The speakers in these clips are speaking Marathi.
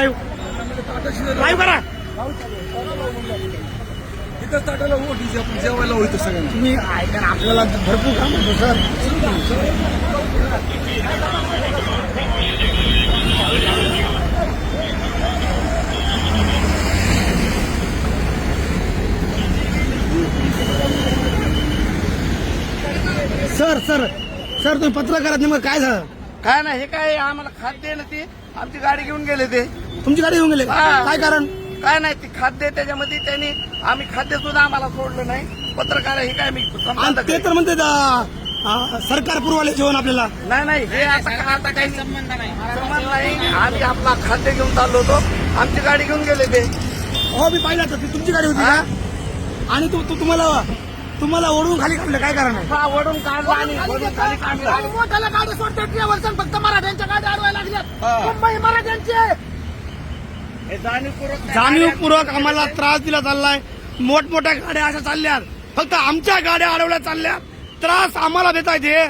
लाईव्ह लाईव्ह करा? ताटाला हो आपण जेवायला होतो सगळ्यांना. तुम्ही ऐका आपल्याला भरपूर काम होतं सर. सर सर सर तुम्ही पत्रकारात नेमकं काय झालं? काय नाही हे काय आम्हाला खाद्य ना ते. आमची गाडी घेऊन गेले ते. तुमची गाडी येऊन गेले? हा. काय कारण? काय नाही ते खाद्य त्याच्यामध्ये त्यांनी आम्ही खाद्य सुद्धा आम्हाला सोडलं नाही. पत्रकार हे काय मी आणि संबंध ते तर म्हणते सरकार पुरवाले जेवण आपल्याला. नाही नाही हे आता का- आता काही संबंध नाही. संबंध नाही. आम्ही आपला खाद्य घेऊन चाललो होतो. आमची गाडी घेऊन गेले ते. हो मी पाहिलं तर ती तुमची गाडी होती हा? का? आणि तू तू- तुम्हाला तुम्हाला ओढून खाली काढलं काय कारण आहे? वडून काढला आणि वडून खाली काढला. मोठ्याला गाडी सोडते ड्रायव्हर फक्त मराठ्यांच्या गाड्या अडवायला लागल्यात. हा. मुंबई मराठ्यांची आहे. हे जाणीवपूर्वक आम्हाला त्रास दिला चाललाय. मोठमोठ्या गाड्या अशा चालल्यात. फक्त आमच्या गाड्या अडवल्या चालल्यात. त्रास आम्हाला देतायत हे.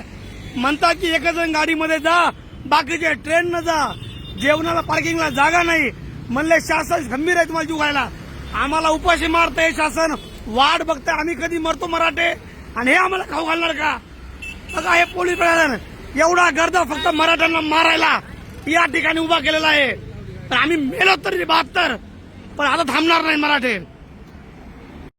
म्हणतात की एकच जण गाडीमध्ये जा बाकीचे ट्रेन न जा. जेवणाला पार्किंगला जागा नाही. म्हणले शासन गंभीर आहे तुम्हाला जीव घालायला आम्हाला उपाशी मारतंय शासन. वाट बघतंय आम्ही कधी मरतो मराठे. आणि हे आम्हाला खाऊ घालणार का? बघा हे पोलीस प्रशासन एवढा गर्द फक्त मराठ्यांना मारायला या ठिकाणी उभा केलेला आहे. तर आम्ही मेलो तरी बहात्तर. पण आता थांबणार नाही मराठे.